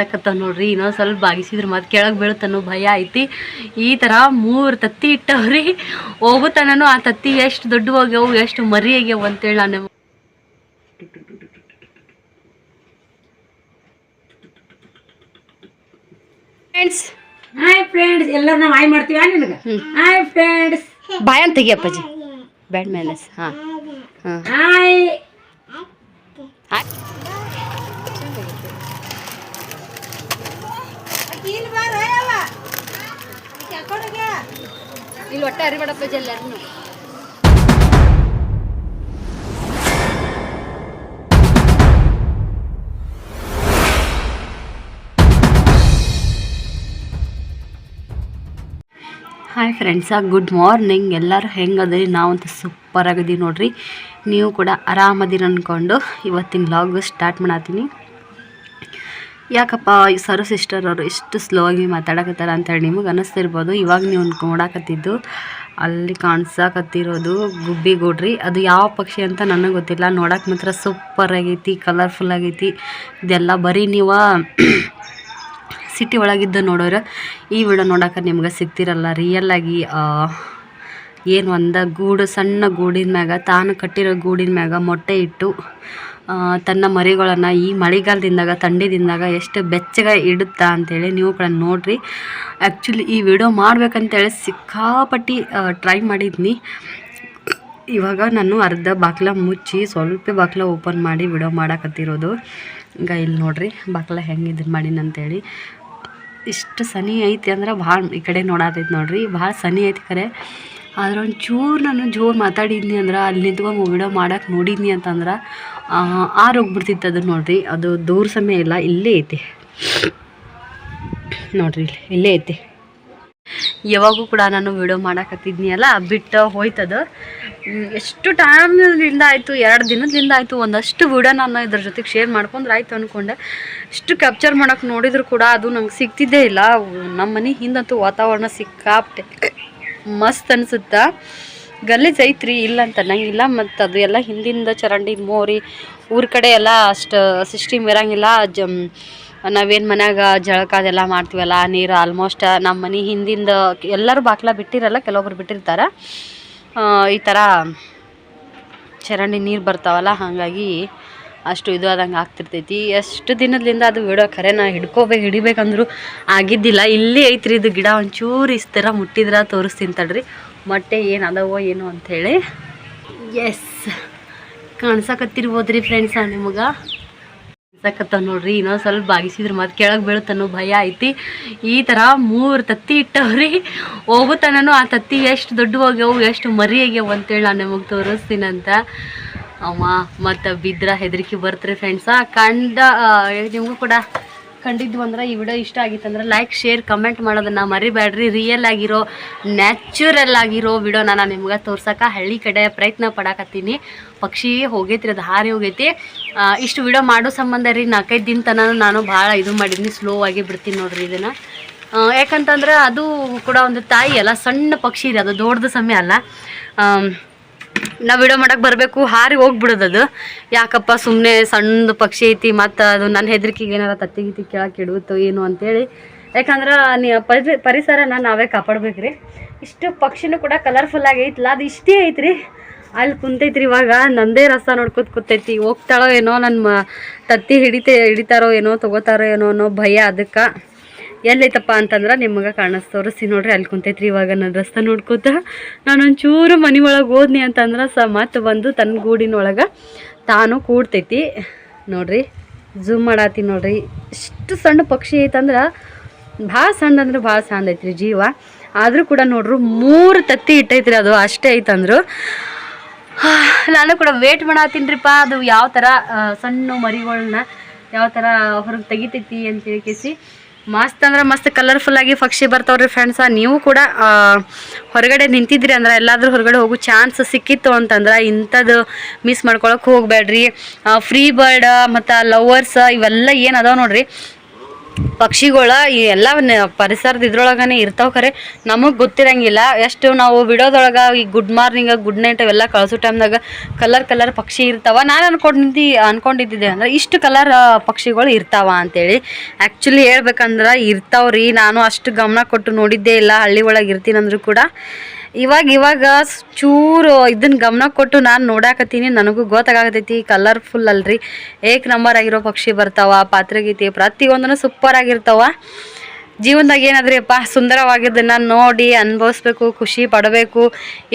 ಕಾಣ್ಸಕತ್ತ ನೋಡ್ರಿ ಇನ್ನೊಂದು ಸ್ವಲ್ಪ ಬಾಗಿಸಿದ್ರ ಮತ್ತೆ ಕೆಳಗೆ ಬೀಳ್ತಾನೋ ಭಯ ಐತಿ. ಈ ಥರ ಮೂರು ತತ್ತಿ ಇಟ್ಟವ್ರಿ ಹೋಗುತ್ತಾನೂ ಆ ತತ್ತಿ ಎಷ್ಟು ದೊಡ್ಡ ಹೋಗ್ಯವು ಎಷ್ಟು ಮರಿ ಆಗ್ಯವು ಅಂತೇಳಿ ನಾನು ಫ್ರೆಂಡ್ಸ್ ಹಾಯ್ ಫ್ರೆಂಡ್ಸ್ ಎಲ್ಲರೂ ನಾವು ಹಾಯ್ ಮಾಡ್ತೀವಿ ನಿನಗೆ? ಹಾಯ್ ಫ್ರೆಂಡ್ಸ್ ಬಾಯ್ ಅಂತ ತೆಗಿಯಪ್ಪಾಜಿ ಬ್ಯಾಡ್ ಮ್ಯಾನಸ್ ಹಾಂ. ಹಾಂ ಹಾಯ್ ಇಲ್ಲಿ ಒಟ್ಟ ಅರಿಬೇಡಪ್ಪ ಹಾಯ್ ಫ್ರೆಂಡ್ಸ ಗುಡ್ ಮಾರ್ನಿಂಗ್ ಎಲ್ಲರೂ ಹೆಂಗದ್ರಿ? ನಾವಂತೂ ಸೂಪರ್ ಆಗಿದ್ದೀವಿ ನೋಡ್ರಿ. ನೀವು ಕೂಡ ಆರಾಮದಿರ ಅಂದ್ಕೊಂಡು ಇವತ್ತಿನ ಲಾಗ್ ಸ್ಟಾರ್ಟ್ ಮಾಡತ್ತೀನಿ ಯಾಕಪ್ಪ ಸರು, ಸಿಸ್ಟರ್ ಅವರು ಇಷ್ಟು ಸ್ಲೋ ಆಗಿ ಮಾತಾಡಕತ್ತಾರ ಅಂತೇಳಿ ನಿಮಗೆ ಅನ್ನಿಸ್ತಿರ್ಬೋದು ಇವಾಗ ನೀವು ನೋಡಾಕತ್ತಿದ್ದು, ಅಲ್ಲಿ ಕಾಣಿಸಕತ್ತಿರೋದು ಗುಬ್ಬಿ ಗೋಡ್ರಿ. ಅದು ಯಾವ ಪಕ್ಷಿ ಅಂತ ನನಗೆ ಗೊತ್ತಿಲ್ಲ. ನೋಡೋಕೆ ಮಾತ್ರ ಸೂಪರ್ ಆಗೈತಿ ಕಲರ್ಫುಲ್ ಆಗೈತಿ. ಇದೆಲ್ಲ ಬರೀ ನೀವು ಸಿಟಿ ಒಳಗಿದ್ದು ನೋಡೋರು, ಈ ವಿಡಿಯೋ ನೋಡೋಕೆ ನಿಮ್ಗೆ ಸಿಗ್ತಿರಲ್ಲ. ರಿಯಲ್ ಆಗಿ ಏನು ಒಂದ ಗೂಡು, ಸಣ್ಣ ಗೂಡಿನ ಮ್ಯಾಗ, ತಾನು ಕಟ್ಟಿರೋ ಗೂಡಿನ ಮ್ಯಾಗ ಮೊಟ್ಟೆ ಇಟ್ಟು ತನ್ನ ಮರಿಗಳನ್ನು ಈ ಮಳೆಗಾಲದಿಂದಾಗ ಥಂಡಿದಿಂದಾಗ ಎಷ್ಟು ಬೆಚ್ಚಗೆ ಇಡುತ್ತಾ ಅಂತೇಳಿ ನೀವು ಕೂಡ ನೋಡಿರಿ. ಆ್ಯಕ್ಚುಲಿ ಈ ವಿಡಿಯೋ ಮಾಡ್ಬೇಕಂತೇಳಿ ಸಿಕ್ಕಾಪಟ್ಟಿ ಟ್ರೈ ಮಾಡಿದ್ನಿ. ಇವಾಗ ನಾನು ಅರ್ಧ ಬಾಕ್ಲ ಮುಚ್ಚಿ, ಸ್ವಲ್ಪ ಬಾಕ್ಲ ಓಪನ್ ಮಾಡಿ ವಿಡಿಯೋ ಮಾಡಕತ್ತಿರೋದು. ಈಗ ಇಲ್ಲಿ ನೋಡ್ರಿ, ಬಾಕ್ಲ ಹೆಂಗೆ ಇದನ್ನು ಮಾಡೀನಿ ಅಂತೇಳಿ. ಇಷ್ಟು ಸನಿ ಐತಿ ಅಂದ್ರೆ ಭಾಳ ಈ ಕಡೆ ನೋಡಾತೈತಿ ನೋಡ್ರಿ, ಭಾಳ ಸನಿ ಐತಿ ಖರೆ ಆದ್ರೆ ಒಂಚೂರು ನಾನು ಜೋರು ಮಾತಾಡಿದ್ನಿ ಅಂದ್ರೆ ಅಲ್ಲಿ ನಿಂತ್ಕೊಂಡು ವಿಡಿಯೋ ಮಾಡಕ್ಕೆ ನೋಡಿದ್ನಿ ಅಂತಂದ್ರೆ ಆರೋಗ್ಬಿಡ್ತಿತ್ತು ಅದು ನೋಡಿರಿ. ಅದು ದೂರ ಸಮಯ ಇಲ್ಲ, ಇಲ್ಲೇ ಐತಿ. ನೋಡಿರಿ ಇಲ್ಲಿ ಐತಿ. ಯಾವಾಗೂ ಕೂಡ ನಾನು ವಿಡಿಯೋ ಮಾಡಕತ್ತಿದ್ನಿ ಅಲ್ಲ, ಬಿಟ್ಟು ಹೋಯ್ತದ ಎಷ್ಟು ಟೈಮ್ನಿಂದ ಆಯಿತು, ಎರಡು ದಿನದಿಂದ ಆಯಿತು, ಒಂದಷ್ಟು ವಿಡಿಯೋ ನಾನು ಇದ್ರ ಜೊತೆಗೆ ಶೇರ್ ಮಾಡ್ಕೊಂಡ್ರೆ ಆಯ್ತು ಅಂದ್ಕೊಂಡೆ ಇಷ್ಟು ಕ್ಯಾಪ್ಚರ್ ಮಾಡೋಕೆ ನೋಡಿದ್ರು ಕೂಡ ಅದು ನಂಗೆ ಸಿಗ್ತಿದ್ದೇ ಇಲ್ಲ. ನಮ್ಮ ಮನೆ ಹಿಂದಂತೂ ವಾತಾವರಣ ಸಿಕ್ಕಾಪಟ್ಟೆ. ಮಸ್ತ್ ಅನ್ಸುತ್ತಾ. ಗಲೀಜ್ ಐತ್ರಿ ಇಲ್ಲ ಅಂತ ಅನ್ನಂಗಿಲ್ಲ ಮತ್ತು ಅದು ಎಲ್ಲ ಹಿಂದಿಂದ ಚರಂಡಿ ಮೋರಿ ಊರ ಕಡೆ ಎಲ್ಲ ಅಷ್ಟು ಸಿಸ್ಟಿಮ್ ಇರಂಗಿಲ್ಲ. ಜಮ್, ನಾವೇನು ಮನ್ಯಾಗ ಜಳಕ ಅದೆಲ್ಲ ಮಾಡ್ತೀವಲ್ಲ, ನೀರು ಆಲ್ಮೋಸ್ಟ್ ನಮ್ಮ ಮನೆ ಹಿಂದಿಂದ ಎಲ್ಲರೂ ಬಾಕ್ಲ ಬಿಟ್ಟಿರಲ್ಲ, ಕೆಲವೊಬ್ರು ಬಿಟ್ಟಿರ್ತಾರೆ. ಈ ಥರ ಚರಂಡಿ ನೀರು ಬರ್ತಾವಲ್ಲ, ಹಾಗಾಗಿ ಅಷ್ಟು ಇದು ಆದಂಗೆ ಆಗ್ತಿರ್ತೈತಿ. ಎಷ್ಟು ದಿನದಿಂದ ಅದು ಬಿಡೋ ಖರೆ ನಾ ಹಿಡ್ಕೋಬೇಕು ಹಿಡಿಬೇಕಂದ್ರು ಆಗಿದ್ದಿಲ್ಲ. ಇಲ್ಲಿ ಐತ್ರಿ ಇದು ಗಿಡ ಒಂಚೂರು ಇಸ್ತರ ಮುಟ್ಟಿದ್ರ ತೋರಿಸ್ತೀನಿ ತಡ್ರಿ. ಮೊಟ್ಟೆ ಏನು ಅದವೋ ಏನು ಅಂಥೇಳಿ. ಎಸ್ ಕಾಣ್ಸಕತ್ತಿರ್ಬೋದ್ರಿ ಫ್ರೆಂಡ್ಸ ನಿಮಗೆ? ಕಾಣ್ಸಕತ್ತಾವ ನೋಡ್ರಿ. ಇನ್ನೊಂದು ಸ್ವಲ್ಪ ಬಾಗಿಸಿದ್ರೆ ಮತ್ತೆ ಕೆಳಗೆ ಬೀಳುತ್ತನ್ನೋ ಭಯ ಐತಿ. ಈ ಥರ ಮೂರು ತತ್ತಿ ಇಟ್ಟವ್ರಿ. ಹೋಗುತ್ತಾನೂ ಆ ತತ್ತಿ ಎಷ್ಟು ದೊಡ್ಡ ಹೋಗ್ಯಾವು ಎಷ್ಟು ಮರಿ ಆಗ್ಯಾವ ಅಂತೇಳಿ ನಾನು ನಿಮಗೆ ತೋರಿಸ್ತೀನಂತ. ಅಮ್ಮ, ಮತ್ತು ಬಿದ್ರ ಹೆದರಿಕೆ ಬರ್ತ್ರಿ ಫ್ರೆಂಡ್ಸ ಕಂಡ ನಿಮ್ಗೂ ಕೂಡ ಕಂಡಿದ್ವು ಅಂದ್ರೆ ಈ ವಿಡಿಯೋ ಇಷ್ಟ ಆಗಿತ್ತಂದ್ರೆ ಲೈಕ್ ಶೇರ್ ಕಮೆಂಟ್ ಮಾಡೋದನ್ನ ಮರಿಬೇಡ್ರಿ. ರಿಯಲ್ ಆಗಿರೋ ನ್ಯಾಚುರಲ್ ಆಗಿರೋ ವಿಡಿಯೋನ ನಾನು ನಿಮ್ಗೆ ತೋರ್ಸೋಕೆ ಹಳ್ಳಿ ಕಡೆ ಪ್ರಯತ್ನ ಪಡಾಕತ್ತೀನಿ. ಪಕ್ಷಿ ಹೋಗೈತ್ರಿ, ಅದು ಹಾರಿ ಹೋಗೈತಿ. ಇಷ್ಟು ವಿಡಿಯೋ ಮಾಡೋ ಸಂಬಂಧ ರೀ, ನಾಲ್ಕೈದು ದಿನ ತನಕ ನಾನು ಭಾಳ ಇದು ಮಾಡಿದ್ದೀನಿ ಸ್ಲೋ ಆಗಿ ಬಿಡ್ತೀನಿ ನೋಡ್ರಿ ಇದನ್ನು. ಯಾಕಂತಂದ್ರೆ ಅದು ಕೂಡ ಒಂದು ತಾಯಿ ಅಲ್ಲ, ಸಣ್ಣ ಪಕ್ಷಿ ರೀ, ಅದು ದೊಡ್ಡದು ಸಮಯ ಅಲ್ಲ. ನಾ ವಿಡಿಯೋ ಮಾಡಕ್ಕೆ ಬರಬೇಕು, ಹಾರಿ ಹೋಗ್ಬಿಡೋದು ಅದು. ಯಾಕಪ್ಪ ಸುಮ್ಮನೆ ಸಣ್ಣದು ಪಕ್ಷಿ ಐತಿ, ಮತ್ತು ಅದು ನನ್ನ ಹೆದರಿಕೆಗೆ ಏನಾರ ತತ್ತಿ ಗಿತ್ತಿ ಕೇಳಕ್ಕೆ ಇಡುತ್ತೋ ಏನು ಅಂತೇಳಿ. ಯಾಕಂದ್ರೆ ನೀ ಪರಿ ಪರಿಸರನ ನಾವೇ ಕಾಪಾಡ್ಬೇಕ್ರಿ. ಇಷ್ಟು ಪಕ್ಷಿನೂ ಕೂಡ ಕಲರ್ಫುಲ್ ಐತಲ್ಲ ಅದು ಇಷ್ಟೇ ಐತ್ರಿ. ಅಲ್ಲಿ ಕುಂತೈತ್ರಿ ಇವಾಗ, ನಂದೇ ರಸ ನೋಡ್ಕೊತ ಕೂತೈತಿ. ಹೋಗ್ತಾಳೋ ಏನೋ ನನ್ನ ತತ್ತಿ ಹಿಡಿತೆ, ಹಿಡಿತಾರೋ ಏನೋ, ತೊಗೋತಾರೋ ಏನೋ ಅನ್ನೋ ಭಯ ಅದಕ್ಕೆ. ಎಲ್ಲೈತಪ್ಪ ಅಂತಂದ್ರೆ ನಿಮಗೆ ಕಾಣಿಸ್ ತೋರಿಸಿ ನೋಡ್ರಿ, ಅಲ್ಲಿ ಕುಂತೈತ್ರಿ ಇವಾಗ ನನ್ನ ರಸ್ತೆ ನೋಡ್ಕೋತ. ನಾನು ಒಂಚೂರು ಮನೆ ಒಳಗೆ ಹೋದ್ನಿ ಅಂತಂದ್ರೆ ಸ ಮತ್ತೆ ಬಂದು ತನ್ನ ಗೂಡಿನೊಳಗೆ ತಾನು ಕೂಡ್ತೈತಿ. ನೋಡ್ರಿ ಝೂಮ್ ಮಾಡಾತಿ ನೋಡ್ರಿ, ಇಷ್ಟು ಸಣ್ಣ ಪಕ್ಷಿ ಐತಂದ್ರೆ ಭಾಳ ಸಣ್ಣ ಅಂದ್ರೆ ಭಾಳ ಸಣ್ಣ ಐತ್ರಿ ಜೀವ. ಆದರೂ ಕೂಡ ನೋಡ್ರಿ ಮೂರು ತತ್ತಿ ಇಟ್ಟೈತ್ರಿ ಅದು ಅಷ್ಟೇ ಐತಂದ್ರು. ನಾನು ಕೂಡ ವೇಟ್ ಮಾಡತ್ತೀನಿರಿಪ್ಪ ಅದು ಯಾವ ಥರ ಸಣ್ಣ ಮರಿಗಳನ್ನ ಯಾವ ಥರ ಹೊರಗೆ ತೆಗಿತೈತಿ ಅಂತ ಹೇಳ್ಕೇಸಿ ಮಸ್ತ್ ಅಂದ್ರೆ ಮಸ್ತ್ ಕಲರ್ಫುಲ್ ಆಗಿ ಪಕ್ಷಿ ಬರ್ತಾವ್ರಿ ಫ್ರೆಂಡ್ಸ ನೀವು ಕೂಡ ಹೊರಗಡೆ ನಿಂತಿದ್ರಿ ಅಂದ್ರೆ ಎಲ್ಲಾದ್ರೂ ಹೊರಗಡೆ ಹೋಗೋ ಚಾನ್ಸ್ ಸಿಕ್ಕಿತ್ತು ಅಂತಂದ್ರೆ ಇಂಥದ್ದು ಮಿಸ್ ಮಾಡ್ಕೊಳಕ್ಕೆ ಹೋಗಬೇಡ್ರಿ. ಫ್ರೀ ಬರ್ಡ್ ಮತ್ತು ಲವರ್ಸ್ ಇವೆಲ್ಲ ಏನು ಅದಾವ ನೋಡ್ರಿ. ಪಕ್ಷಿಗಳ ಈ ಎಲ್ಲ ಪರಿಸರದ ಇದ್ರೊಳಗನೆ ಇರ್ತಾವ ಖರೆ. ನಮಗೆ ಗೊತ್ತಿರಂಗಿಲ್ಲ. ಎಷ್ಟು ನಾವು ಬಿಡೋದೊಳಗ ಈ ಗುಡ್ ಮಾರ್ನಿಂಗ್ ಗುಡ್ ನೈಟ್ ಅವೆಲ್ಲ ಕಳಿಸೋ ಟೈಮ್ದಾಗ ಕಲರ್ ಕಲರ್ ಪಕ್ಷಿ ಇರ್ತಾವ. ನಾನು ಅನ್ಕೊಂಡಿದ್ದಿ ಅನ್ಕೊಂಡಿದ್ದೆ ಅಂದ್ರೆ ಇಷ್ಟು ಕಲರ್ ಪಕ್ಷಿಗಳು ಇರ್ತಾವ ಅಂತೇಳಿ. ಆ್ಯಕ್ಚುಲಿ ಹೇಳ್ಬೇಕಂದ್ರೆ ಇರ್ತಾವ್ರಿ. ನಾನು ಅಷ್ಟು ಗಮನ ಕೊಟ್ಟು ನೋಡಿದ್ದೇ ಇಲ್ಲ. ಹಳ್ಳಿ ಒಳಗೆ ಇರ್ತೀನಂದ್ರೂ ಕೂಡ. ಇವಾಗ ಇವಾಗ ಚೂರು ಇದನ್ನ ಗಮನ ಕೊಟ್ಟು ನಾನು ನೋಡಾಕತ್ತೀನಿ. ನನಗೂ ಗೊತ್ತಾಗತೈತಿ ಕಲರ್ಫುಲ್ ಅಲ್ರಿ. ಏಕ್ ನಂಬರ್ ಆಗಿರೋ ಪಕ್ಷಿ ಬರ್ತಾವ, ಪಾತ್ರಗೀತಿ ಪ್ರತಿಯೊಂದೂ ಸೂಪರ್ ಆಗಿರ್ತಾವ. ಜೀವನದಾಗ ಏನಾದ್ರಿಪ್ಪ ಸುಂದರವಾಗಿದ್ದನ್ನು ನೋಡಿ ಅನುಭವಿಸ್ಬೇಕು, ಖುಷಿ ಪಡಬೇಕು,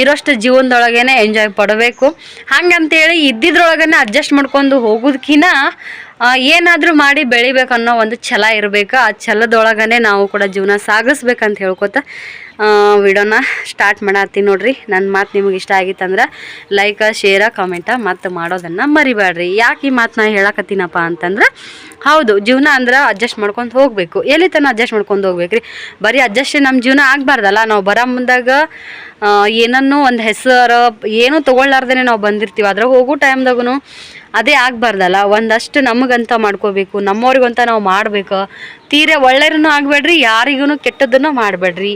ಇರೋಷ್ಟು ಜೀವನದೊಳಗೇನೆ ಎಂಜಾಯ್ ಪಡಬೇಕು. ಹಂಗಂತೇಳಿ ಇದ್ದಿದ್ರೊಳಗನೆ ಅಡ್ಜಸ್ಟ್ ಮಾಡ್ಕೊಂಡು ಹೋಗೋದಕ್ಕಿಂತ ಏನಾದರೂ ಮಾಡಿ ಬೆಳಿಬೇಕು ಅನ್ನೋ ಒಂದು ಛಲ ಇರಬೇಕು. ಆ ಛಲದೊಳಗನೆ ನಾವು ಕೂಡ ಜೀವನ ಸಾಗಿಸ್ಬೇಕಂತ ಹೇಳ್ಕೊತ ವಿಡಿಯೋನ ಸ್ಟಾರ್ಟ್ ಮಾಡತ್ತೀನಿ ನೋಡ್ರಿ. ನನ್ನ ಮಾತು ನಿಮಗೆ ಇಷ್ಟ ಆಗಿತ್ತಂದ್ರೆ ಲೈಕ ಶೇರ ಕಾಮೆಂಟ ಮತ್ತು ಮಾಡೋದನ್ನು ಮರಿಬೇಡ್ರಿ ಯಾಕೆ ಈ ಮಾತು ನಾ ಹೇಳಕತ್ತೀನಪ್ಪ ಅಂತಂದ್ರೆ, ಹೌದು, ಜೀವನ ಅಂದ್ರೆ ಅಡ್ಜಸ್ಟ್ ಮಾಡ್ಕೊಂಡು ಹೋಗಬೇಕು. ಎಲ್ಲಿ ತನಕ ಅಡ್ಜಸ್ಟ್ ಮಾಡ್ಕೊಂಡು ಹೋಗ್ಬೇಕು ರೀ ಬರೀ ಅಡ್ಜಸ್ಟ್ ನಮ್ಮ ಜೀವನ ಆಗಬಾರ್ದಲ್ಲ. ನಾವು ಬರೋ ಮುಂದಾಗ ಏನನ್ನು ಒಂದು ಹೆಸರು ಏನೂ ತೊಗೊಳ್ಳಾರ್ದೇ ನಾವು ಬಂದಿರ್ತೀವಿ. ಅದ್ರಾಗ ಹೋಗೋ ಟೈಮ್ದಾಗೂ ಅದೇ ಆಗ್ಬಾರ್ದಲ್ಲ? ಒಂದಷ್ಟು ನಮಗಂತ ಮಾಡ್ಕೋಬೇಕು, ನಮ್ಮವ್ರಿಗಂತ ನಾವು ಮಾಡಬೇಕು. ತೀರೆ ಒಳ್ಳೆಯೂ ಆಗಬೇಡ್ರಿ ಯಾರಿಗೂ ಕೆಟ್ಟದನ್ನು ಮಾಡಬೇಡ್ರಿ.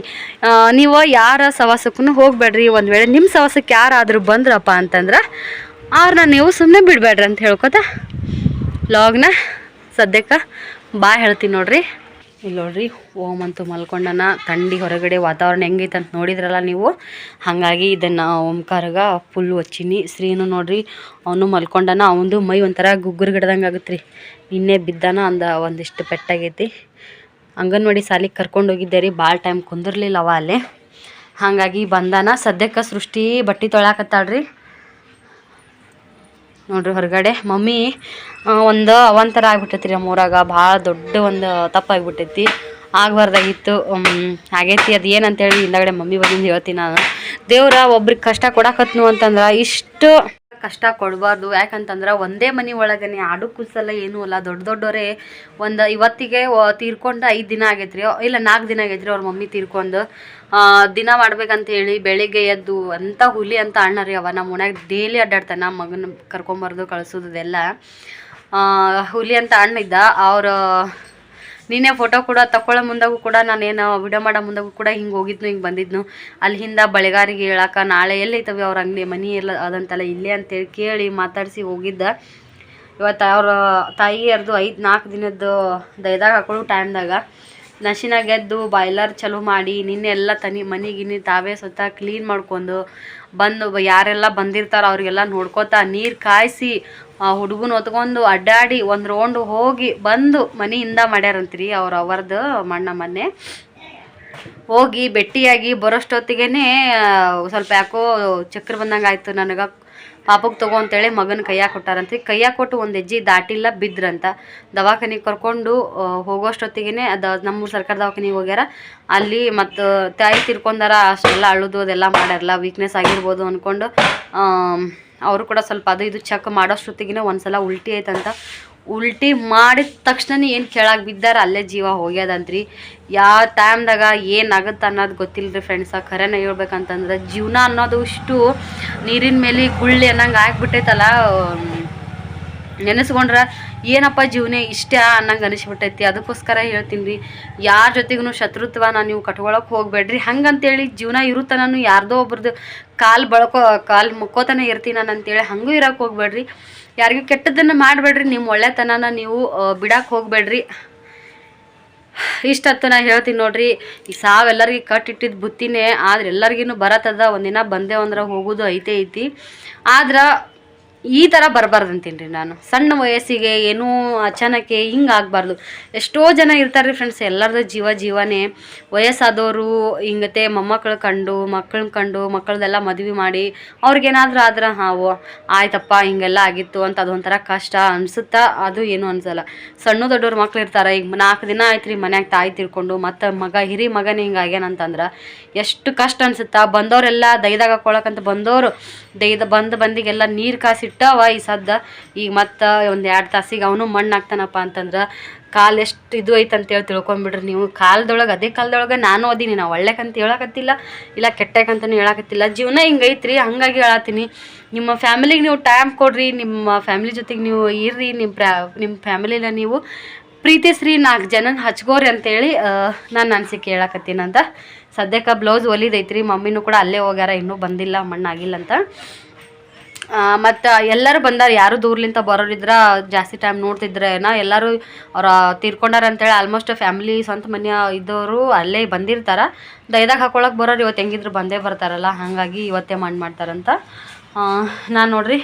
ನೀವು ಯಾರ ಸವಾಸಕ್ಕೂ ಹೋಗಬೇಡ್ರಿ. ಒಂದು ವೇಳೆ ನಿಮ್ಮ ಸವಾಸಕ್ಕೆ ಯಾರಾದರೂ ಬಂದ್ರಪ್ಪ ಅಂತಂದ್ರೆ ಅವ್ರನ್ನ ನೀವು ಸುಮ್ಮನೆ ಬಿಡಬೇಡ್ರಿ ಅಂತ ಹೇಳ್ಕೊತ. ಲಾಗ್ನ ಸದ್ಯಕ್ಕೆ ಬಾ ಹೇಳ್ತೀನಿ ನೋಡ್ರಿ. ಇಲ್ಲಿ ನೋಡ್ರಿ ಓಮ್ ಅಂತೂ ಮಲ್ಕೊಂಡನ. ಥಂಡಿ ಹೊರಗಡೆ ವಾತಾವರಣ ಹೆಂಗೈತೆ ಅಂತ ನೋಡಿದ್ರಲ್ಲ ನೀವು? ಹಾಗಾಗಿ ಇದನ್ನು ಓಂಕಾರಗ ಫುಲ್ ಹಚ್ಚಿನಿ. ಶ್ರೀನು ನೋಡ್ರಿ, ಅವನು ಮಲ್ಕೊಂಡನ. ಅವನದು ಮೈ ಒಂಥರ ಗುಗ್ಗುರು ಗಿಡದಂಗೆ ಆಗುತ್ತೆ ರೀ ನಿನ್ನೆ ಬಿದ್ದಾನ ಅಂದ ಒಂದಿಷ್ಟು ಪೆಟ್ಟಾಗೈತಿ. ಅಂಗನವಾಡಿ ಸಾಲಿಗೆ ಕರ್ಕೊಂಡು ಹೋಗಿದ್ದೆ ರೀ ಭಾಳ ಟೈಮ್ ಕುಂದಿರ್ಲಿಲ್ಲ ಅವ ಅಲ್ಲೇ. ಹಾಗಾಗಿ ಬಂದಾನ. ಸದ್ಯಕ್ಕೆ ಸೃಷ್ಟಿ ಬಟ್ಟೆ ತೊಳ್ಯಾಕತ್ತಾಳ್ರಿ. ನೋಡ್ರಿ ಹೊರಗಡೆ. ಮಮ್ಮಿ ಒಂದು ಅವಂತರ ಆಗ್ಬಿಟ್ಟೈತಿ ರೀ ನಮ್ಮೂರಾಗ ಭಾಳ ದೊಡ್ಡ ಒಂದು ತಪ್ಪಾಗ್ಬಿಟ್ಟೈತಿ ಆಗ್ಬಾರ್ದಾಗಿತ್ತು. ಆಗೈತಿ. ಅದು ಏನಂತೇಳಿ ಹಿಂದಗಡೆ ಮಮ್ಮಿ ಬಂದಿಂದ ಹೇಳ್ತೀನಿ ನಾನು. ದೇವ್ರ ಒಬ್ರಿಗೆ ಕಷ್ಟ ಕೊಡಕತ್ನು ಅಂತಂದ್ರೆ ಇಷ್ಟು ಕಷ್ಟ ಕೊಡಬಾರ್ದು. ಯಾಕಂತಂದ್ರೆ ಒಂದೇ ಮನೆ ಒಳಗೇ ಆಡು ಕೂಸಲ್ಲ ಏನೂ ಅಲ್ಲ. ದೊಡ್ಡ ದೊಡ್ಡವರೇ ಒಂದು ಇವತ್ತಿಗೆ ತೀರ್ಕೊಂಡು ಐದು ದಿನ ಆಗೈತ್ರಿ. ಇಲ್ಲ ನಾಲ್ಕು ದಿನ ಆಗೈತ್ರಿ ಅವ್ರ ಮಮ್ಮಿ ತೀರ್ಕೊಂಡು. ದಿನ ಮಾಡ್ಬೇಕಂತ ಹೇಳಿ ಬೆಳಿಗ್ಗೆ ಎದ್ದು ಅಂತ ಹುಲಿ ಅಂತ ಅಣ್ಣ ರೀ ಅವ. ನಮ್ಮ ಮನ್ಯಾಗ ಡೇಲಿ ಅಡ್ಡಾಡ್ತಾನ. ಮಗನ ಕರ್ಕೊಂಬರ್ದು ಕಳ್ಸೋದು ಇದೆಲ್ಲ ಹುಲಿ ಅಂತ ಅಣ್ಣ ಇದ್ದ. ಅವ್ರ ನಿನ್ನೆ ಫೋಟೋ ಕೂಡ ತಕೊಳ್ಳೋ ಮುಂದಾಗೂ ಕೂಡ ನಾನೇನು ವಿಡಿಯೋ ಮಾಡೋ ಮುಂದಾಗೂ ಕೂಡ ಹಿಂಗೆ ಹೋಗಿದ್ನು, ಹಿಂಗೆ ಬಂದಿದ್ನು. ಅಲ್ಲಿ ಹಿಂದೆ ಬಳೆಗಾರಿಗೆ ಹೇಳಕ್ಕ ನಾಳೆ ಎಲ್ಲೈತವೆ ಅವ್ರ ಅಂಗಡಿ, ಮನಿ ಎಲ್ಲ ಅದಂತಲ್ಲ, ಇಲ್ಲೇ ಅಂತೇಳಿ ಕೇಳಿ ಮಾತಾಡಿಸಿ ಹೋಗಿದ್ದ. ಇವತ್ತು ಅವ್ರ ತಾಯಿಯರ್ದು ಐದು ನಾಲ್ಕು ದಿನದ್ದು ದಯದಾಗ ಹಾಕೊಳ್ಳೋ ಟೈಮ್ದಾಗ ನಶಿನಾಗ ಎದ್ದು ಬಾಯ್ಲರ್ ಚಲೋ ಮಾಡಿ ನಿನ್ನೆ ಎಲ್ಲ ತನಿ ಮನೆ ಗಿನಿ ತಾವೇ ಸ್ವತಃ ಕ್ಲೀನ್ ಮಾಡ್ಕೊಂಡು ಬಂದು ಯಾರೆಲ್ಲ ಬಂದಿರ್ತಾರ ಅವ್ರಿಗೆಲ್ಲ ನೋಡ್ಕೋತಾ ನೀರು ಕಾಯಿಸಿ ಹುಡುಗನ ಹೊತ್ಕೊಂಡು ಅಡ್ಡಾಡಿ ಒಂದು ರೌಂಡ್ ಹೋಗಿ ಬಂದು ಮನೆಯಿಂದ ಮಾಡ್ಯಾರಂತ್ರಿ ಅವ್ರ ಅವರ್ದು ಮಣ್ಣ ಮೊನ್ನೆ ಹೋಗಿ ಭೆಟ್ಟಿಯಾಗಿ ಬರೋಷ್ಟೊತ್ತಿಗೆ ಸ್ವಲ್ಪ ಯಾಕೋ ಚಕ್ರ ಬಂದಂಗೆ ಆಯಿತು ನನಗೆ. ಪಾಪಕ್ಕೆ ತಗೋ ಅಂತೇಳಿ ಮಗನ ಕೈಯಾಗ ಕೊಟ್ಟಾರಂತ್ರಿ. ಕೈಯಾಗ ಕೊಟ್ಟು ಒಂದು ಹೆಜ್ಜೆ ದಾಟಿಲ್ಲ, ಬಿದ್ರಂತ. ದವಾಖಾನಿಗೆ ಕರ್ಕೊಂಡು ಹೋಗೋಷ್ಟೊತ್ತಿಗೆ ನಮ್ಮ ನಮ್ಮೂರು ಸರ್ಕಾರ ದವಾಖಾನಿಗೆ ಹೋಗ್ಯಾರ. ಅಲ್ಲಿ ಮತ್ತು, ತಾಯಿ ತಿರ್ಕೊಂಡಾರ, ಅಷ್ಟೆಲ್ಲ ಅಳುದು ಅದೆಲ್ಲ ಮಾಡ್ಯಾರಲ್ಲ ವೀಕ್ನೆಸ್ ಆಗಿರ್ಬೋದು ಅಂದ್ಕೊಂಡು ಅವರು ಕೂಡ ಸ್ವಲ್ಪ ಅದು ಇದು ಚೆಕ್ ಮಾಡೋಷ್ಟೊತ್ತಿಗೆ ಒಂದ್ಸಲ ಉಲ್ಟಿ ಆಯ್ತಂತ. ಉಲ್ಟಿ ಮಾಡಿದ ತಕ್ಷಣ ಏನು ಕೆಳಗೆ ಬಿದ್ದಾರ, ಅಲ್ಲೇ ಜೀವ ಹೋಗ್ಯದಂತ್ರಿ. ಯಾವ ಟೈಮ್ದಾಗ ಏನಾಗುತ್ತೆ ಅನ್ನೋದು ಗೊತ್ತಿಲ್ಲ ರೀ ಫ್ರೆಂಡ್ಸ ಖರೇನ ಹೇಳ್ಬೇಕಂತಂದ್ರೆ ಜೀವನ ಅನ್ನೋದು ಇಷ್ಟು ನೀರಿನ ಮೇಲೆ ಗುಳ್ಳಿ ಅನ್ನಂಗೆ ಆಗ್ಬಿಟ್ಟೈತಲ್ಲ ನೆನೆಸ್ಕೊಂಡ್ರೆ ಏನಪ್ಪ ಜೀವನ ಇಷ್ಟ ಅನ್ನಂಗೆ ಅನಿಸ್ಬಿಟ್ಟೈತಿ. ಅದಕ್ಕೋಸ್ಕರ ಹೇಳ್ತೀನಿ ರೀ, ಯಾರ ಜೊತೆಗೂ ಶತ್ರುತ್ವನ ನೀವು ಕಟ್ಕೊಳಕ್ಕೆ ಹೋಗ್ಬೇಡ್ರಿ. ಹಂಗಂತೇಳಿ ಜೀವನ ಇರುತ್ತನೂ ಯಾರ್ದೋ ಒಬ್ರದ್ದು ಕಾಲು ಬಳಕೋ, ಕಾಲು ಮುಕ್ಕೋತನ ಇರ್ತೀನಿ ನಾನು ಅಂತೇಳಿ ಹಂಗೂ ಇರೋಕೆ ಹೋಗ್ಬೇಡ್ರಿ. ಯಾರಿಗೂ ಕೆಟ್ಟದ್ದನ್ನು ಮಾಡಬೇಡ್ರಿ ನಿಮ್ಮ ಒಳ್ಳೆತನನ ನೀವು ಬಿಡಕ್ಕೆ ಹೋಗ್ಬೇಡ್ರಿ. ಇಷ್ಟತ್ತು ನಾ ಹೇಳ್ತೀನಿ ನೋಡ್ರಿ, ಈ ಸಾವೆಲ್ಲರಿಗೆ ಕಟ್ಟಿಟ್ಟಿದ್ದು ಬುತ್ತಿನೇ ಆದ್ರೆ ಎಲ್ಲರಿಗೂ ಬರತ್ತದ ಒಂದಿನ ಬಂದೆ ಅಂದ್ರೆ ಹೋಗೋದು ಐತೆ ಐತಿ. ಆದ್ರೆ ಈ ಥರ ಬರಬಾರ್ದು ಅಂತೀನಿ ರೀ ನಾನು. ಸಣ್ಣ ವಯಸ್ಸಿಗೆ ಏನೂ ಅಚಾನಕ್ಕೆ ಹಿಂಗೆ ಆಗಬಾರ್ದು. ಎಷ್ಟೋ ಜನ ಇರ್ತಾರೆ ರೀ ಫ್ರೆಂಡ್ಸ್ ಎಲ್ಲರದ್ದು ಜೀವ ಜೀವನೇ. ವಯಸ್ಸಾದವರು ಹಿಂಗತೆ ಮೊಮ್ಮಕ್ಕಳು ಕಂಡು ಮಕ್ಕಳನ್ನ ಕಂಡು, ಮಕ್ಕಳದೆಲ್ಲ ಮದುವೆ ಮಾಡಿ, ಅವ್ರಿಗೇನಾದ್ರೂ ಆದ್ರೆ ಹಾವು ಆಯ್ತಪ್ಪ, ಹಿಂಗೆಲ್ಲ ಆಗಿತ್ತು ಅಂತ ಅದೊಂಥರ ಕಷ್ಟ ಅನಿಸುತ್ತಾ? ಅದು ಏನು ಅನ್ಸಲ್ಲ. ಸಣ್ಣ ದೊಡ್ಡವ್ರ ಮಕ್ಳು ಇರ್ತಾರೆ, ಈಗ ನಾಲ್ಕು ದಿನ ಆಯ್ತು ರೀ ಮನ್ಯಾಗ ತಾಯಿ ತಿರ್ಕೊಂಡು ಮತ್ತು ಮಗ, ಹಿರಿ ಮಗನೇ ಹಿಂಗೆ ಆಗ್ಯಾನಂತಂದ್ರೆ ಎಷ್ಟು ಕಷ್ಟ ಅನಿಸುತ್ತಾ? ಬಂದವರೆಲ್ಲ ದೈದಾಗ ಹಾಕೊಳಕಂತ ಬಂದವರು ದೈದ ಬಂದು ಬಂದಿಗೆಲ್ಲ ನೀರು ಕಾಸಿಟ್ಟವ ಈ ಸದ್ದ. ಈಗ ಮತ್ತು ಒಂದು ಎರಡು ತಾಸಿಗೆ ಅವನು ಮಣ್ಣು ಹಾಕ್ತಾನಪ್ಪ ಅಂತಂದ್ರೆ ಕಾಲು ಎಷ್ಟು ಇದು ಐತೆ ಅಂತೇಳಿ ತಿಳ್ಕೊಂಬಿಡ್ರಿ ನೀವು. ಕಾಲದೊಳಗೆ, ಅದೇ ಕಾಲದೊಳಗೆ ನಾನು ಓದೀನಿ ನಾವು ಒಳ್ಳೆಕಂತ ಹೇಳಕತ್ತಿಲ್ಲ. ಇಲ್ಲ ಕೆಟ್ಟಕಂತನು ಹೇಳಕತ್ತಿಲ್ಲ. ಜೀವನ ಹಿಂಗೈತ್ರಿ ಹಂಗಾಗಿ ಹೇಳತ್ತೀನಿ ನಿಮ್ಮ ಫ್ಯಾಮಿಲಿಗೆ ನೀವು ಟೈಮ್ ಕೊಡ್ರಿ, ನಿಮ್ಮ ಫ್ಯಾಮಿಲಿ ಜೊತೆಗೆ ನೀವು ಇರ್ರಿ ನಿಮ್ಮ ಪ್ರಾ ನಿಮ್ಮ ಫ್ಯಾಮಿಲಿನ ನೀವು ಪ್ರೀತಿಸ್ರಿ. ನಾಲ್ಕು ಜನನ ಹಚ್ಕೋರಿ ಅಂತೇಳಿ ನಾನು ಅನ್ಸಿಕೆ ಹೇಳಕತ್ತೀನಂತ. ಸದ್ಯಕ್ಕೆ ಬ್ಲೌಸ್ ಹೊಲಿದೈತ್ರಿ ಮಮ್ಮಿನೂ ಕೂಡ ಅಲ್ಲೇ ಹೋಗ್ಯಾರ, ಇನ್ನೂ ಬಂದಿಲ್ಲ ಮಣ್ಣಾಗಿಲ್ಲ ಅಂತ ಮತ್ತು ಎಲ್ಲರೂ ಬಂದಾರ ಯಾರು ದೂರ್ಲಿಂತ ಬರೋರಿದ್ರ ಜಾಸ್ತಿ ಟೈಮ್ ನೋಡ್ತಿದ್ರೇನ ಎಲ್ಲರೂ ಅವ್ರು ತೀರ್ಕೊಂಡಾರ ಅಂತೇಳಿ ಆಲ್ಮೋಸ್ಟ್ ಫ್ಯಾಮಿಲಿ ಸ್ವಂತ ಮನೆಯ ಇದ್ದವರು ಅಲ್ಲೇ ಬಂದಿರ್ತಾರೆ. ದೈದಾಗ ಹಾಕೊಳಕ್ಕೆ ಬರೋರು ಇವತ್ತು ಹೆಂಗಿದ್ರು ಬಂದೇ ಬರ್ತಾರಲ್ಲ ಹಾಗಾಗಿ ಇವತ್ತೇ ಮಾಡಿ ಮಾಡ್ತಾರಂತ. ನಾನು ನೋಡ್ರಿ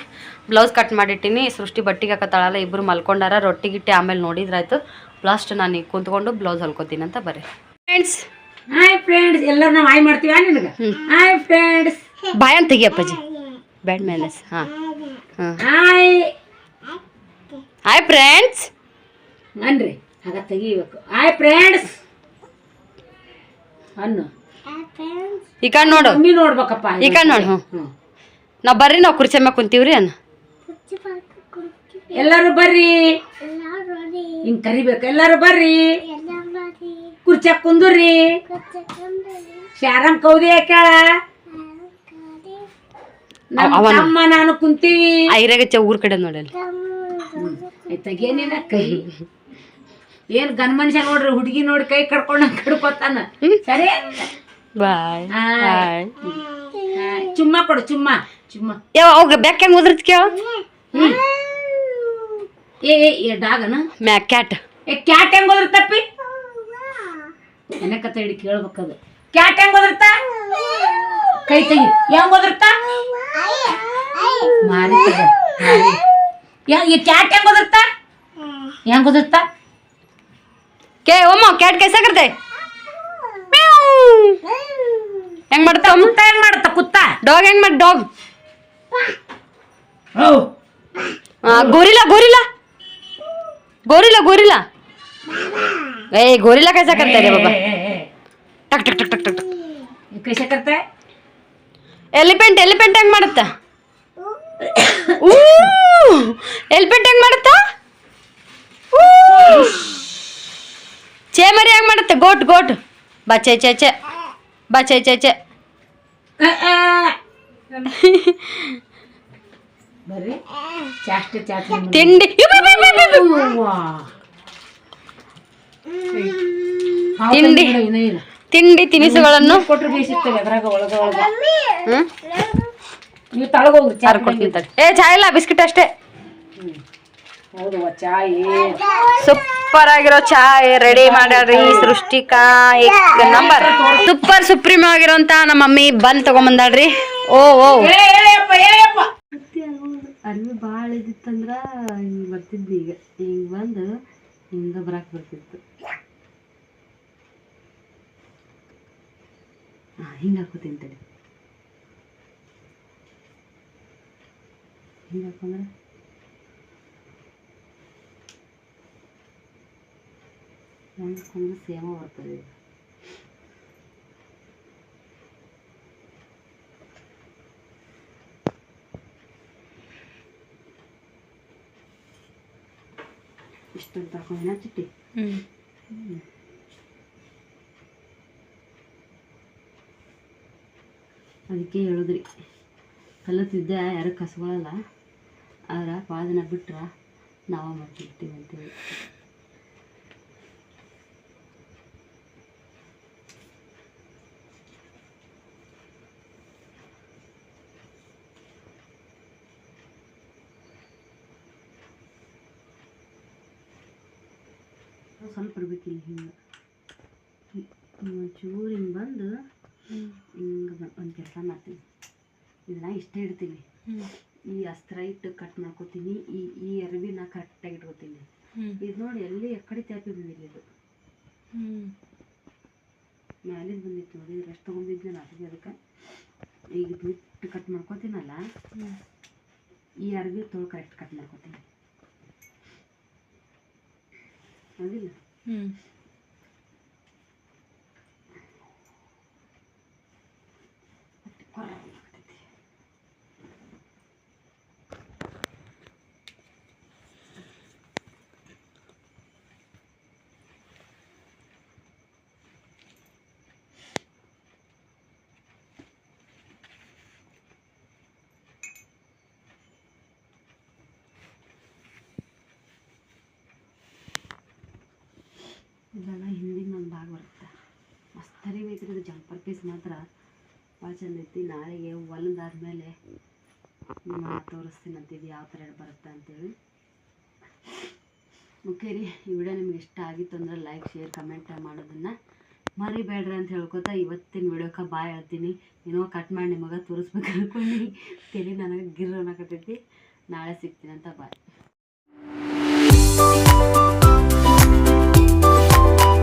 ಬ್ಲೌಸ್ ಕಟ್ ಮಾಡಿಟ್ಟಿನಿ ಸೃಷ್ಟಿ ಬಟ್ಟಿಗೆ ಹಾಕತ್ತಾಳಲ್ಲ ಇಬ್ಬರು ಮಲ್ಕೊಂಡಾರ ರೊಟ್ಟಿ ಗಿಟ್ಟಿ ಆಮೇಲೆ ನೋಡಿದ್ರಾಯ್ತು. ಲಾಸ್ಟ್ ನಾನು ಈಗ ಕುಂತ್ಕೊಂಡು ಬ್ಲೌಸ್ ಹೊಲ್ಕೋತೀನಿ ಅಂತ ಬರ್ರಿ ಫ್ರೆಂಡ್ಸ್ ಹಾಯ್ ಫ್ರೆಂಡ್ಸ್ ಎಲ್ಲರೂ ನಾವು ಆಯ್ ಮಾಡ್ತೀವಿ ನಿನಗೆ ಹಾಯ್ ಫ್ರೆಂಡ್ಸ್ ಬಾಯ್ ಅಂತ ತೆಗಿಯಪ್ಪಾಜಿ ಬ್ಯಾಡ್ ಮ್ಯಾನಸ್ ಹಾಂ ಹಾಂ ಹಾಯ್ ಹಾಯ್ ಫ್ರೆಂಡ್ಸ್ ಅನ್ರಿ ಆಗ ತೆಗಿಬೇಕು. ಹಾಯ್ ಫ್ರೆಂಡ್ಸ್ ಅನ್ನು. ಈ ಕಡೆ ನೋಡು. ಮಮ್ಮಿ ನೋಡ್ಬೇಕಪ್ಪ ಈ ಕಡೆ ನೋಡು ಹ್ಞೂ ನಾವು ಬರ್ರಿ ನಾವು ಕುರ್ಚಿ ಮ್ಯಾಗ ಕುಂತೀವ್ರಿ ಅನ್ನ. ಎಲ್ಲರೂ ಬರ್ರಿ. ಹಿಂಗ್ ಕರಿಬೇಕು. ಎಲ್ಲರೂ ಬರ್ರಿ. ಕುರ್ಚಾಕ್ ಕುಂದ್ರಿ. ಶಾರಂ ಕೌದಿ ಹಾಕ್ಯಾಳ ತಮ್ಮ ನಾನು ಕುಂತೀವಿ. ಐರಾಗಚ್ಚ ಊರ್ ಕಡೆ ನೋಡಲ್ಲ. ತೆಗೇನಿನ ಕೈ? ಏನ್ ಗನ್ ಮನುಷ್ಯ ನೋಡ್ರಿ ಹುಡುಗಿ ನೋಡಿ ಕೈ ಕಡ್ಕೊಂಡ ಕಡ್ಕೊತಾನ? ಸರಿ? ಬಾಯ್. ಚುಮ್ಮ ಕೊಡು ಚುಮ್ಮ ಚುಮ್ಮ. ಯಾವ ಅವಾಗ ಬೆಕ್ಕ ಹೆಂಗ್ ಉದ್ರತ್ ಕೇಳ ಏ ಏ, ಡಾಗನ? ಮ್ಯಾ ಕ್ಯಾಟ್. ಏ ಕ್ಯಾಟ್ ಹೆಂಗ್ ಓದಿರ್ತಪ್ಪಿ ಏನಕ್ಕತ್ತ ಹಿಡಿ ಕೇಳ್ಬೇಕದು. ಕ್ಯಾಟ್ ಹೆಂಗ್ ಓದಿರ್ತ ಕೈ ತೆಗಿ ಹೆಂಗ್ ಓದಿರ್ತ ಮಾರಿ ತಗೋ, ಮಾರಿ. ಯಾ- ಈ ಕ್ಯಾಟ್ ಹೆಂಗ್ ಓದಿರ್ತ ಹೆಂಗ್ ಓದಿರ್ತ ಕೆ ಒಮ್ಮ ಕ್ಯಾಟ್ ಕೈಸ ಕರ್ತೆ ಹೆಂಗ್ ಮಾಡ್ತಾ ಕುತ್ತ ಹೆಂಗ್ ಮಾಡತ್ತ ಕುತ್ತ ಡಾಗ್ ಹೆಂಗ್ ಮಾಡಿ dog how gorilla gorilla gorilla gorilla ಏ ಗೋರಿಲ್ಲ ಕೈಸ ಕರ್ತಾ ಇದೆ ಬಾಬಾ ಟಕ್ ಟಕ್ ಟಕ್ ಟಕ್ ಟಕ್ ಟಕ್ कैसे करता है ಎಲಿಫೆಂಟ್ ಎಲಿಫೆಂಟ್ ಹೆಂಗ್ ಮಾಡುತ್ತ? ಎಲಿಫೆಂಟ್ ಹೆಂಗ್ ಮಾಡುತ್ತ? ಚೇಮರಿ ಹೆಂಗ್ ಮಾಡುತ್ತೆ? ಗೋಟ್ ಗೋಟ್ ಬಚೆ ಚೇ ಚೇ ಚೇ. ಬಾ ಚೇ ಚೇ ಚೇ. ಬರ್ರಿ. ಚಾಸ್ಟ್ ಚಾಸ್ಟ್ ತಿಂಡಿ. ತಿಂಡಿ. ತಿಂಡಿ ತಿನಿಸುಗಳನ್ನು. ಏ ಚಾ ಇಲ್ಲ ಬಿಸ್ಕಿಟ್ ಅಷ್ಟೇ. ಹೌದು ಚಾಯ್. ಸೂಪರ್ ಆಗಿರೋ ಚಾಯ್ ರೆಡಿ ಮಾಡ್ಯಾಡ್ರಿ ಸೃಷ್ಟಿಕಾ ಏಕ್ ನಂಬರ್. ಸೂಪರ್ ಸುಪ್ರೀಮ್ ಆಗಿರೋಂತ ನಮ್ಮ ಮಮ್ಮಿ ಬಂದ್ ತಗೊಂಬಂದಾಳ್ರಿ. ಓ ಓ. ಅರಿವಿ ಭಾಳ ಇದ್ದಿತ್ತಂದ್ರ ಹಿಂಗ್ ಬರ್ತಿದ್ವಿ ಈಗ. ಹಿಂಗ್ ಬಂದು ಹಿಂಗ ಬರಾಕ್ ಬರ್ತಿತ್ತು. ಹಿಂಗ ಹಾಕೋತೀನಿ ತಡಿ ಹಿಂಗ ಹಾಕೊಂಡ್ರೆ ಹೆಂಗ್ ಹಾಕೊಂಡ್ರೆ ಸೇಮ ಬರ್ತದೆ ಇದು. ಇಷ್ಟೊಂದು ತಗೊಂಡಿನ ಚಿಟ್ಟಿ ಅದಕ್ಕೆ ಹೇಳಿದ್ರಿ. ಕಲಿತಿದ್ದೆ ಯಾರು ಕಸ್ಕೊಳ್ಳಲ್ಲ ಆದ್ರೆ ಪಾದನ ಬಿಟ್ರ ನಾವು ಮಾಡ್ತಿರ್ತೀವಿ ಅಂತೇಳಿ. ಸ್ವಲ್ಪ ಇರ್ಬೇಕಿಲ್ಲ ಹಿಂಗೆ. ಒಂಚೂರು ಹಿಂಗೆ ಬಂದು ಹಿಂಗೆ ಒಂದು ಕೆಲಸ ಮಾಡ್ತೀನಿ. ಇದನ್ನ ಇಷ್ಟೇ ಇಡ್ತೀನಿ. ಈ ಅಸ್ತ್ರ ಇಟ್ಟು ಕಟ್ ಮಾಡ್ಕೊತೀನಿ. ಈ ಈ ಅರಿವಿನ ಕರೆಕ್ಟಾಗಿ ಇಟ್ಕೋತೀನಿ ಇದು ನೋಡಿ ಎಲ್ಲಿ ಎಕ್ಕಡೆ ತ್ಯಾಪಿ ಬಂದಿಲ್ಲ ಇದು. ಮ್ಯಾಲಿಂದ ಬಂದಿತ್ತು ನೋಡಿ ರೆಸ್ಟ್ ತೊಗೊಂಡಿದ್ದೆ ನಾನು ಅದಕ್ಕೆ ಈಗ ಬಿಟ್ಟು ಕಟ್ ಮಾಡ್ಕೊತೀನಲ್ಲ ಈ ಅರ್ವಿ ತೊಳು ಕರೆಕ್ಟ್ ಕಟ್ ಮಾಡ್ಕೊತೀನಿ. ಹೌದಿಲ್ಲ ಇದ್ರಾಗ ಹಿಂದಿನ ಒಂದು ಭಾಗ ಬರುತ್ತೆ. ಮಸ್ತ್ ಹರಿಬೇಕ್ರಿ ಇದು ಜಂಪರ್ ಪೀಸ್ ಮಾತ್ರ. ಭಾಳ ಚಂದ ಐತಿ. ನಾಳೆಗೆ ಹೊಲದಾದ್ಮೇಲೆ ನಿಮ್ಮ ತೋರಿಸ್ತೀನಿ ಅಂತಿದ್ದು ಯಾವ ಥರ ಬರುತ್ತೆ ಅಂತೇಳಿ. ಓಕೆ ರೀ, ಈ ವಿಡಿಯೋ ನಿಮ್ಗೆ ಇಷ್ಟ ಆಗಿತ್ತು ಅಂದ್ರೆ ಲೈಕ್ ಶೇರ್ ಕಮೆಂಟ್ ಮಾಡೋದನ್ನು ಮರಿಬೇಡ್ರಿ ಅಂತ ಹೇಳ್ಕೊತಾ ಇವತ್ತಿನ ವಿಡಿಯೋಕ್ಕೆ ಬಾಯ್ ಹೇಳ್ತೀನಿ. ಏನೋ ಕಟ್ ಮಾಡಿ ನಿಮಗೆ ತೋರಿಸ್ಬೇಕು ಅನ್ಕೊಂಡು. ತಲೆ ನನಗೆ ಗಿರ್ ಅನ್ನಕತ್ತೈತಿ. ನಾಳೆ ಸಿಗ್ತೀನಿ ಅಂತ ಬಾಯ್